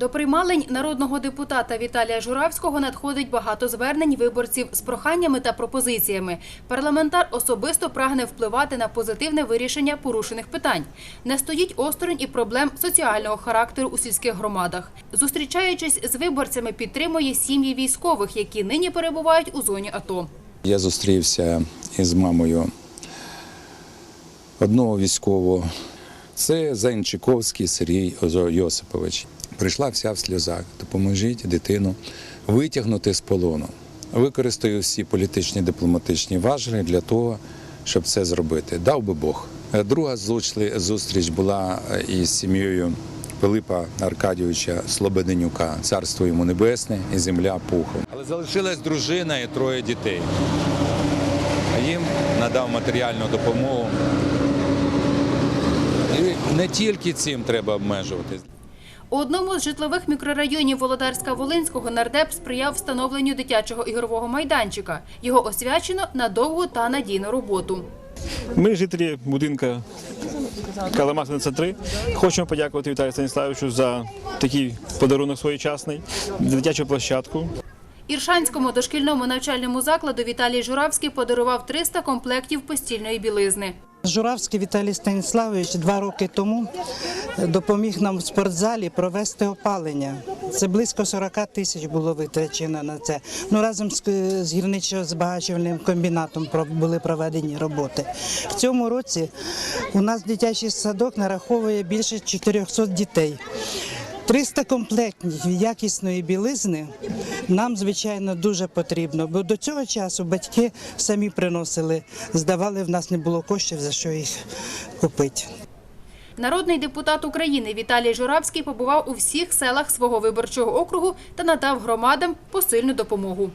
До приймалень народного депутата Віталія Журавського надходить багато звернень виборців з проханнями та пропозиціями. Парламентар особисто прагне впливати на позитивне вирішення порушених питань. Не стоїть осторонь і проблем соціального характеру у сільських громадах. Зустрічаючись з виборцями, підтримує сім'ї військових, які нині перебувають у зоні АТО. Я зустрівся із мамою одного військового. Це Зайнчиковський Сергій Йосипович. Прийшла вся в сльозах. Допоможіть дитину витягнути з полону. Використаю всі політичні дипломатичні важелі для того, щоб це зробити. Дав би Бог. Друга зустріч- була із сім'єю Пилипа Аркадійовича Слободенюка. Царство йому небесне і земля пухом. Але залишилась дружина і троє дітей. Їм надав матеріальну допомогу. Не тільки цим треба обмежуватись. У одному з житлових мікрорайонів Володарська-Волинського нардеп сприяв встановленню дитячого ігрового майданчика. Його освячено на довгу та надійну роботу. Ми, жителі будинка Каламаса 3, хочемо подякувати Віталію Станіславовичу за такий подарунок своєчасний, дитячу площадку. Іршанському дошкільному навчальному закладу Віталій Журавський подарував 300 комплектів постільної білизни. Журавський Віталій Станіславович два роки тому допоміг нам в спортзалі провести опалення. Це близько 40 тисяч було витрачено на це. Ну разом з, з гірничо-збагачувальним комбінатом були проведені роботи. В цьому році у нас дитячий садок нараховує більше 400 дітей. 300 комплектів якісної білизни нам, звичайно, дуже потрібно, бо до цього часу батьки самі приносили, здавали, в нас не було коштів, за що їх купити. Народний депутат України Віталій Журавський побував у всіх селах свого виборчого округу та надав громадам посильну допомогу.